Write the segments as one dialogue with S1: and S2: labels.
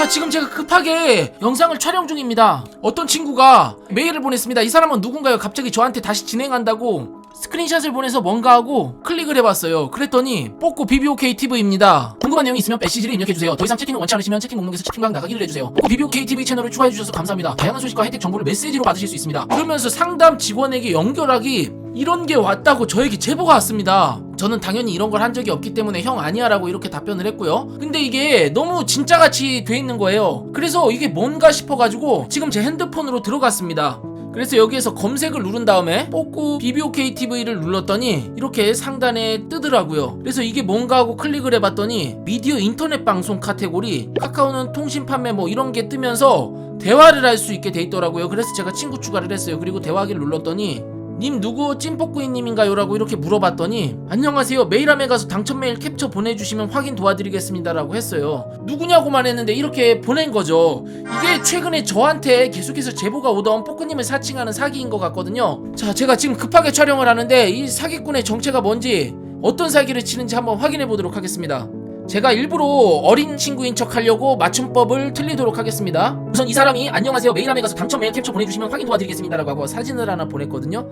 S1: 자 지금 제가 급하게 영상을 촬영 중입니다. 어떤 친구가 메일을 보냈습니다. 이 사람은 누군가요? 갑자기 저한테 다시 진행한다고 스크린샷을 보내서 뭔가 하고 클릭을 해봤어요. 그랬더니 뽀꼬 BBOK TV입니다. 궁금한 내용이 있으면 메시지를 입력해주세요. 더 이상 채팅을 원치 않으시면 채팅 목록에서 채팅방 나가기를 해주세요. 뽀꼬 BBOK TV 채널을 추가해주셔서 감사합니다. 다양한 소식과 혜택 정보를 메시지로 받으실 수 있습니다. 그러면서 상담 직원에게 연결하기 이런 게 왔다고 저에게 제보가 왔습니다. 저는 당연히 이런 걸 한 적이 없기 때문에 형 아니야 라고 이렇게 답변을 했고요. 근데 이게 너무 진짜같이 돼 있는 거예요. 그래서 이게 뭔가 싶어가지고 지금 제 핸드폰으로 들어갔습니다. 그래서 여기에서 검색을 누른 다음에 뽑고 BBOK TV를 눌렀더니 이렇게 상단에 뜨더라고요. 그래서 이게 뭔가 하고 클릭을 해봤더니 미디어 인터넷 방송 카테고리 카카오는 통신 판매 뭐 이런 게 뜨면서 대화를 할 수 있게 돼 있더라고요. 그래서 제가 친구 추가를 했어요. 그리고 대화기를 눌렀더니 님 누구 찐뽀꾸이님인가요? 라고 이렇게 물어봤더니 안녕하세요. 메일함에 가서 당첨 메일 캡처 보내주시면 확인 도와드리겠습니다 라고 했어요. 누구냐고만 했는데 이렇게 보낸 거죠. 이게 최근에 저한테 계속해서 제보가 오던 뽀꾸님을 사칭하는 사기인 것 같거든요. 자 제가 지금 급하게 촬영을 하는데 이 사기꾼의 정체가 뭔지 어떤 사기를 치는지 한번 확인해 보도록 하겠습니다 제가 일부러 어린 친구인 척 하려고 맞춤법을 틀리도록 하겠습니다. 우선 이 사람이 안녕하세요 메일함에 가서 당첨 메일 캡처 보내주시면 확인 도와드리겠습니다 라고 하고 사진을 하나 보냈거든요.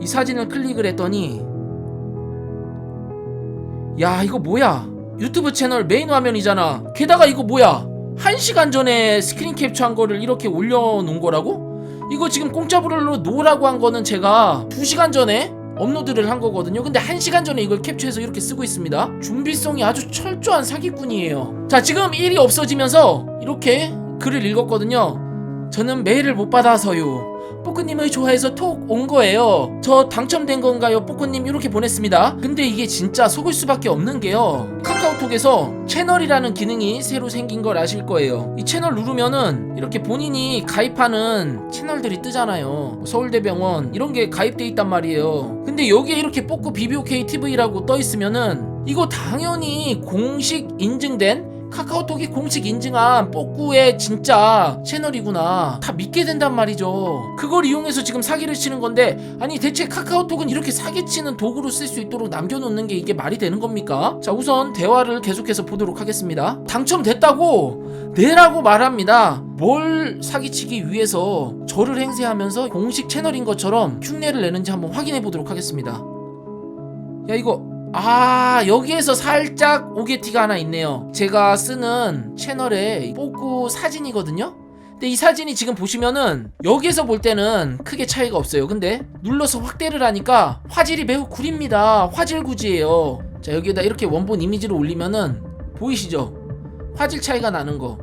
S1: 이 사진을 클릭을 했더니 야 이거 뭐야 유튜브 채널 메인 화면이잖아 게다가 이거 뭐야 한 시간 전에 스크린 캡처한 거를 이렇게 올려놓은 거라고? 이거 지금 공짜불로 놓으라고 한 거는 제가 2시간 전에 업로드를 한 거거든요. 근데 1시간 전에 이걸 캡처해서 이렇게 쓰고 있습니다. 준비성이 아주 철저한 사기꾼이에요. 자, 지금 일이 없어지면서 이렇게 글을 읽었거든요. 저는 메일을 못 받아서요. 뽀꾸님을 좋아해서 톡 온 거예요. 저 당첨된 건가요, 뽀꾸님? 이렇게 보냈습니다. 근데 이게 진짜 속을 수밖에 없는 게요. 카카오톡에서 채널이라는 기능이 새로 생긴 걸 아실 거예요. 이 채널 누르면은 이렇게 본인이 가입하는 채널들이 뜨잖아요. 뭐 서울대병원 이런 게 가입돼 있단 말이에요. 근데 여기에 이렇게 뽀꾸 BBOK TV라고 떠 있으면은 이거 당연히 공식 인증된 카카오톡이 공식 인증한 뽀꾸의 진짜 채널이구나. 다 믿게 된단 말이죠. 그걸 이용해서 지금 사기를 치는 건데, 아니, 대체 카카오톡은 이렇게 사기치는 도구로 쓸 수 있도록 남겨놓는 게 이게 말이 되는 겁니까? 자, 우선 대화를 계속해서 보도록 하겠습니다. 당첨됐다고 내라고 말합니다. 뭘 사기치기 위해서 저를 행세하면서 공식 채널인 것처럼 흉내를 내는지 한번 확인해 보도록 하겠습니다. 야, 이거 아 여기에서 살짝 오게티가 하나 있네요. 제가 쓰는 채널에 뽀꾸 사진이거든요? 근데 이 사진이 지금 보시면은 여기에서 볼 때는 크게 차이가 없어요. 근데 눌러서 확대를 하니까 화질이 매우 구립니다. 화질 구지예요. 자 여기에다 이렇게 원본 이미지를 올리면은 보이시죠? 화질 차이가 나는 거.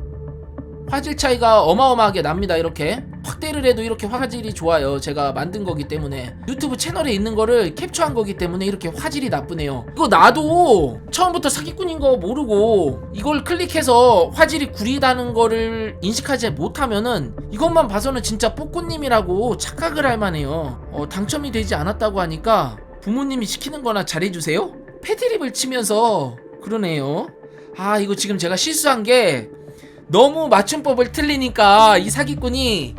S1: 화질 차이가 어마어마하게 납니다 이렇게 확대를 해도 이렇게 화질이 좋아요. 제가 만든 거기 때문에. 유튜브 채널에 있는 거를 캡처한 거기 때문에 이렇게 화질이 나쁘네요. 이거 나도 처음부터 사기꾼인 거 모르고 이걸 클릭해서 화질이 구리다는 거를 인식하지 못하면은 이것만 봐서는 진짜 뽀꾸님이라고 착각을 할 만해요. 어, 당첨이 되지 않았다고 하니까 부모님이 시키는 거나 잘해주세요? 패드립을 치면서 그러네요. 아 이거 지금 제가 실수한 게 너무 맞춤법을 틀리니까 이 사기꾼이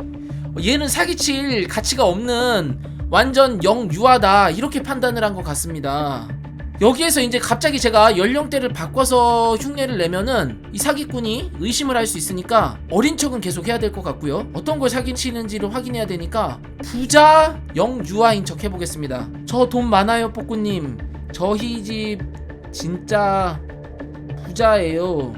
S1: 얘는 사기칠 가치가 없는 완전 영유아다 이렇게 판단을 한 것 같습니다. 여기에서 이제 갑자기 제가 연령대를 바꿔서 흉내를 내면은 이 사기꾼이 의심을 할 수 있으니까 어린 척은 계속 해야 될 것 같고요. 어떤 걸 사기치는지를 확인해야 되니까 부자 영유아인 척 해보겠습니다. 저 돈 많아요, 뽀꾸님. 저희 집 진짜 부자예요.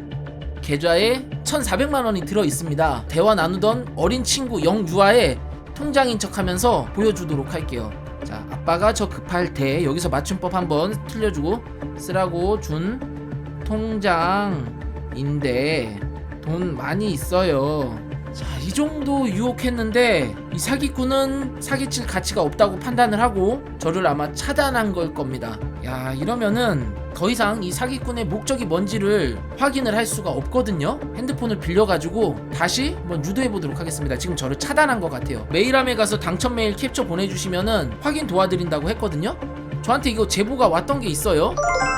S1: 계좌에 1,400만 원이 들어 있습니다. 대화 나누던 어린 친구 영유아의 통장인 척하면서 보여주도록 할게요. 자, 아빠가 저 급할 때 여기서 맞춤법 한번 틀려주고 쓰라고 준 통장인데 돈 많이 있어요. 정도 유혹했는데 이 사기꾼은 사기칠 가치가 없다고 판단을 하고 저를 아마 차단한 걸 겁니다. 야, 이러면은 더 이상 이 사기꾼의 목적이 뭔지를 확인을 할 수가 없거든요. 핸드폰을 빌려가지고 다시 한번 유도해 보도록 하겠습니다. 지금 저를 차단한 것 같아요. 메일함에 가서 당첨 메일 캡처 보내주시면은 확인 도와드린다고 했거든요. 저한테 이거 제보가 왔던 게 있어요.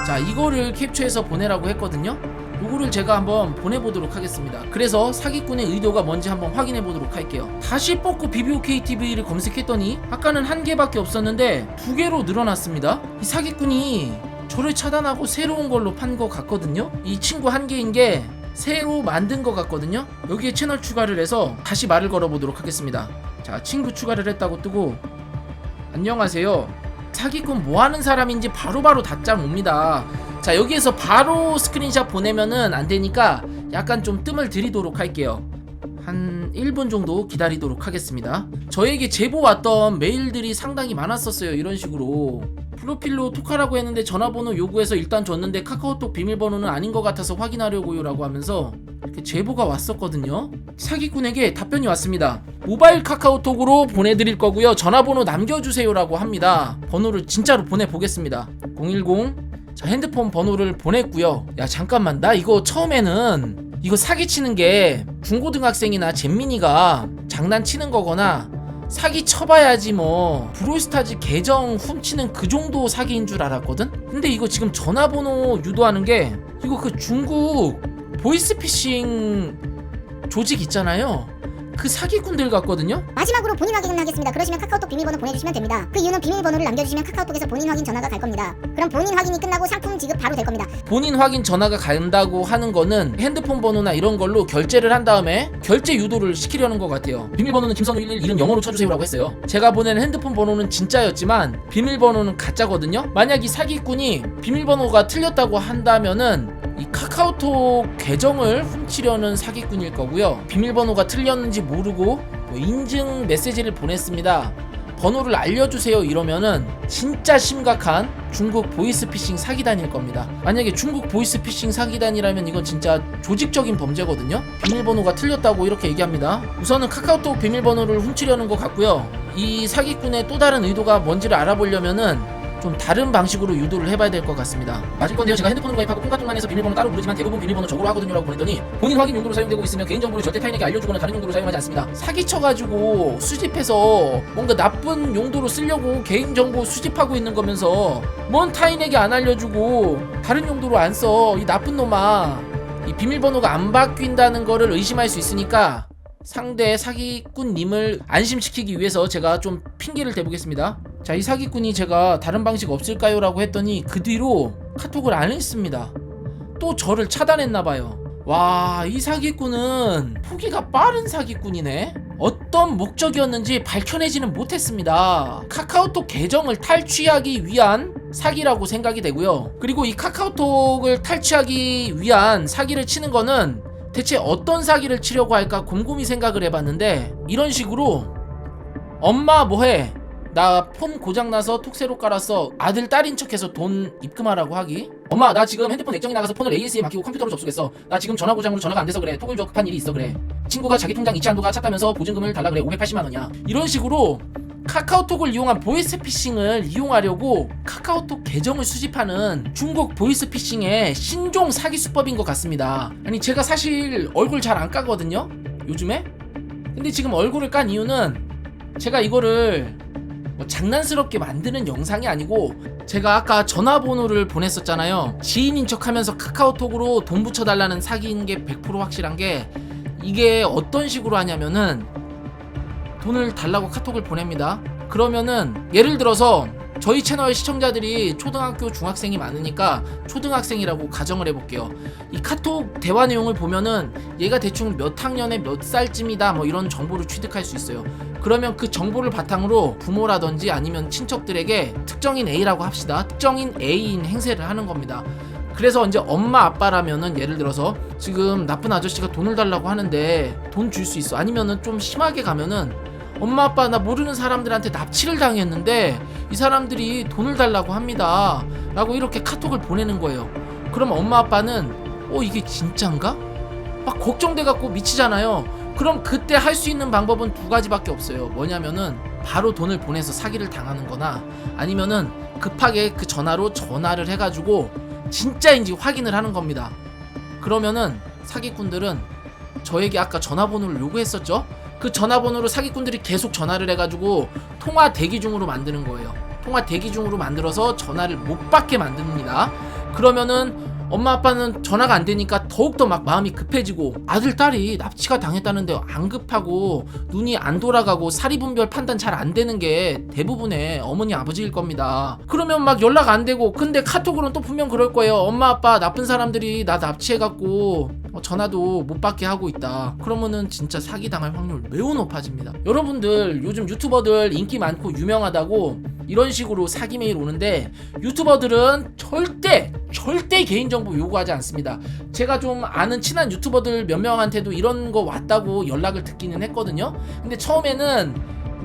S1: 자, 이거를 캡처해서 보내라고 했거든요. 요거를 제가 한번 보내보도록 하겠습니다. 그래서 사기꾼의 의도가 뭔지 한번 확인해보도록 할게요. 다시 뽑고 BBOK TV를 검색했더니 아까는 한 개밖에 없었는데 두 개로 늘어났습니다. 이 사기꾼이 저를 차단하고 새로운 걸로 판 것 같거든요. 이 친구 한 개인 게 새로 만든 것 같거든요. 여기에 채널 추가를 해서 다시 말을 걸어보도록 하겠습니다. 자, 친구 추가를 했다고 뜨고 안녕하세요. 사기꾼 뭐 하는 사람인지 바로바로 답장 옵니다. 자, 여기에서 바로 스크린샷 보내면은 안 되니까 약간 좀 뜸을 들이도록 할게요. 한 1분 정도 기다리도록 하겠습니다. 저에게 제보 왔던 메일들이 상당히 많았었어요. 이런 식으로. 프로필로 톡하라고 했는데 전화번호 요구해서 일단 줬는데 카카오톡 비밀번호는 아닌 것 같아서 확인하려고요 라고 하면서 이렇게 제보가 왔었거든요. 사기꾼에게 답변이 왔습니다. 모바일 카카오톡으로 보내드릴 거고요. 전화번호 남겨주세요 라고 합니다. 번호를 진짜로 보내보겠습니다. 010 자, 핸드폰 번호를 보냈고요. 야 잠깐만 나 이거 처음에는 이거 사기치는 게 중고등학생이나 잼민이가 장난치는 거거나 사기 쳐봐야지 뭐 브로스타즈 계정 훔치는 그 정도 사기인 줄 알았거든? 근데 이거 지금 전화번호 유도하는 게 이거 그 중국 보이스피싱 조직 있잖아요 그 사기꾼들 같거든요?
S2: 마지막으로 본인 확인하겠습니다. 그러시면 카카오톡 비밀번호 보내주시면 됩니다. 그 이유는 비밀번호를 남겨주시면 카카오톡에서 본인 확인 전화가 갈 겁니다. 그럼 본인 확인이 끝나고 상품 지급 바로 될 겁니다.
S1: 본인 확인 전화가 간다고 하는 거는 핸드폰 번호나 이런 걸로 결제를 한 다음에 결제 유도를 시키려는 것 같아요. 비밀번호는 김선우 11 이름 영어로 쳐주세요라고 했어요. 제가 보낸 핸드폰 번호는 진짜였지만 비밀번호는 가짜거든요. 만약 이 사기꾼이 비밀번호가 틀렸다고 한다면은 이 카카오톡 계정을 훔치려는 사기꾼일 거고요. 비밀번호가 틀렸는지 모르고 뭐 인증 메시지를 보냈습니다. 번호를 알려주세요 이러면은 진짜 심각한 중국 보이스피싱 사기단일 겁니다. 만약에 중국 보이스피싱 사기단이라면 이건 진짜 조직적인 범죄거든요. 비밀번호가 틀렸다고 이렇게 얘기합니다. 우선은 카카오톡 비밀번호를 훔치려는 것 같고요. 이 사기꾼의 또 다른 의도가 뭔지를 알아보려면은 좀 다른 방식으로 유도를 해봐야 될 것 같습니다. 맞을 건데요. 제가 핸드폰을 가입하고 콩카톡만 해서 비밀번호 따로 부르지만 대부분 비밀번호 적으로 하거든요. 라고 보냈더니 본인 확인 용도로 사용되고 있으며 개인정보를 절대 타인에게 알려주거나 다른 용도로 사용하지 않습니다. 사기쳐가지고 수집해서 뭔가 나쁜 용도로 쓰려고 개인정보 수집하고 있는 거면서 뭔 타인에게 안 알려주고 다른 용도로 안 써. 이 나쁜 놈아. 이 비밀번호가 안 바뀐다는 거를 의심할 수 있으니까 상대 사기꾼님을 안심시키기 위해서 제가 좀 핑계를 대보겠습니다. 자, 이 사기꾼이 제가 다른 방식 없을까요? 라고 했더니 그 뒤로 카톡을 안 했습니다. 또 저를 차단했나봐요. 와, 이 사기꾼은 포기가 빠른 사기꾼이네? 어떤 목적이었는지 밝혀내지는 못했습니다. 카카오톡 계정을 탈취하기 위한 사기라고 생각이 되고요. 그리고 이 카카오톡을 탈취하기 위한 사기를 치는 거는 대체 어떤 사기를 치려고 할까 곰곰이 생각을 해봤는데 이런 식으로 엄마 뭐해 나폰 고장나서 톡 새로 깔았어 아들 딸인 척해서 돈 입금하라고 하기 엄마 나 지금 핸드폰 액정이 나가서 폰을 AS에 맡기고 컴퓨터로 접속했어 나 지금 전화 고장으로 전화가 안 돼서 그래 톡을 줘 급한 일이 있어 그래 친구가 자기 통장 이체 한도가 찼다면서 보증금을 달라 그래 580만 원이야 이런 식으로 카카오톡을 이용한 보이스피싱을 이용하려고 카카오톡 계정을 수집하는 중국 보이스피싱의 신종 사기 수법인 것 같습니다. 아니 제가 사실 얼굴 잘 안 까거든요. 요즘에. 근데 지금 얼굴을 깐 이유는 제가 이거를 뭐 장난스럽게 만드는 영상이 아니고 제가 아까 전화번호를 보냈었잖아요. 지인인 척 하면서 카카오톡으로 돈 붙여달라는 사기인 게 100% 확실한 게 이게 어떤 식으로 하냐면은 돈을 달라고 카톡을 보냅니다. 그러면은 예를 들어서 저희 채널 시청자들이 초등학교 중학생이 많으니까 초등학생이라고 가정을 해볼게요. 이 카톡 대화 내용을 보면은 얘가 대충 몇 학년에 몇 살쯤이다 뭐 이런 정보를 취득할 수 있어요. 그러면 그 정보를 바탕으로 부모라든지 아니면 친척들에게 특정인 A라고 합시다. 특정인 A인 행세를 하는 겁니다. 그래서 이제 엄마 아빠라면은 예를 들어서 지금 나쁜 아저씨가 돈을 달라고 하는데 돈 줄 수 있어 아니면은 좀 심하게 가면은 엄마 아빠 나 모르는 사람들한테 납치를 당했는데 이 사람들이 돈을 달라고 합니다 라고 이렇게 카톡을 보내는 거예요 그럼 엄마 아빠는 어 이게 진짠가? 막 걱정돼 갖고 미치잖아요 그럼 그때 할 수 있는 방법은 두 가지밖에 없어요 뭐냐면은 바로 돈을 보내서 사기를 당하는 거나 아니면은 급하게 그 전화로 전화를 해 가지고 진짜인지 확인을 하는 겁니다. 그러면은 사기꾼들은 저에게 아까 전화번호를 요구했었죠? 그 전화번호로 사기꾼들이 계속 전화를 해가지고 통화 대기 중으로 만드는 거예요. 통화 대기 중으로 만들어서 전화를 못 받게 만듭니다. 그러면은 엄마 아빠는 전화가 안 되니까 더욱더 막 마음이 급해지고 아들 딸이 납치가 당했다는데 안 급하고 눈이 안 돌아가고 사리분별 판단 잘 안 되는 게 대부분의 어머니 아버지일 겁니다. 그러면 막 연락 안 되고 근데 카톡으로는 또 분명 그럴 거예요. 엄마 아빠 나쁜 사람들이 나 납치해갖고 어, 전화도 못 받게 하고 있다. 그러면은 진짜 사기 당할 확률 매우 높아집니다. 여러분들 요즘 유튜버들 인기 많고 유명하다고 이런 식으로 사기 메일 오는데 유튜버들은 절대 절대 개인정보 요구하지 않습니다. 제가 좀 아는 친한 유튜버들 몇 명한테도 이런 거 왔다고 연락을 듣기는 했거든요. 근데 처음에는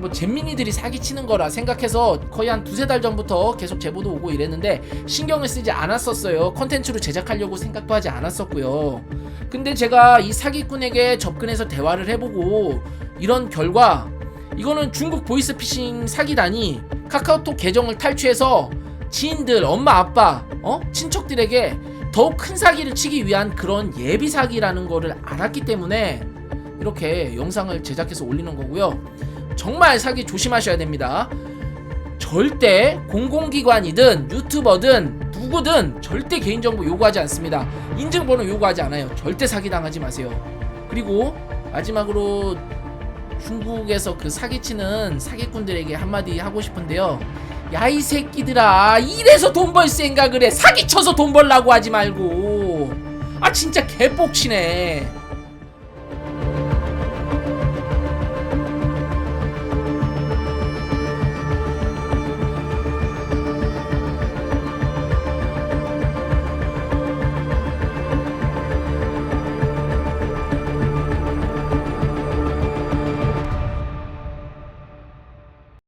S1: 뭐 잼민이들이 사기치는 거라 생각해서 거의 한 두세 달 전부터 계속 제보도 오고 이랬는데 신경을 쓰지 않았었어요. 컨텐츠로 제작하려고 생각도 하지 않았었고요. 근데 제가 이 사기꾼에게 접근해서 대화를 해보고 이런 결과 이거는 중국 보이스피싱 사기단이 카카오톡 계정을 탈취해서 지인들, 엄마, 아빠, 어? 친척들에게 더욱 큰 사기를 치기 위한 그런 예비 사기라는 거를 알았기 때문에 이렇게 영상을 제작해서 올리는 거고요. 정말 사기 조심하셔야 됩니다. 절대 공공기관이든 유튜버든 누구든 절대 개인정보 요구하지 않습니다. 인증번호 요구하지 않아요. 절대 사기당하지 마세요. 그리고 마지막으로 중국에서 그 사기치는 사기꾼들에게 한마디 하고 싶은데요. 야 이 새끼들아 이래서 돈 벌 생각을 해 사기쳐서 돈 벌라고 하지 말고 아 진짜 개복치네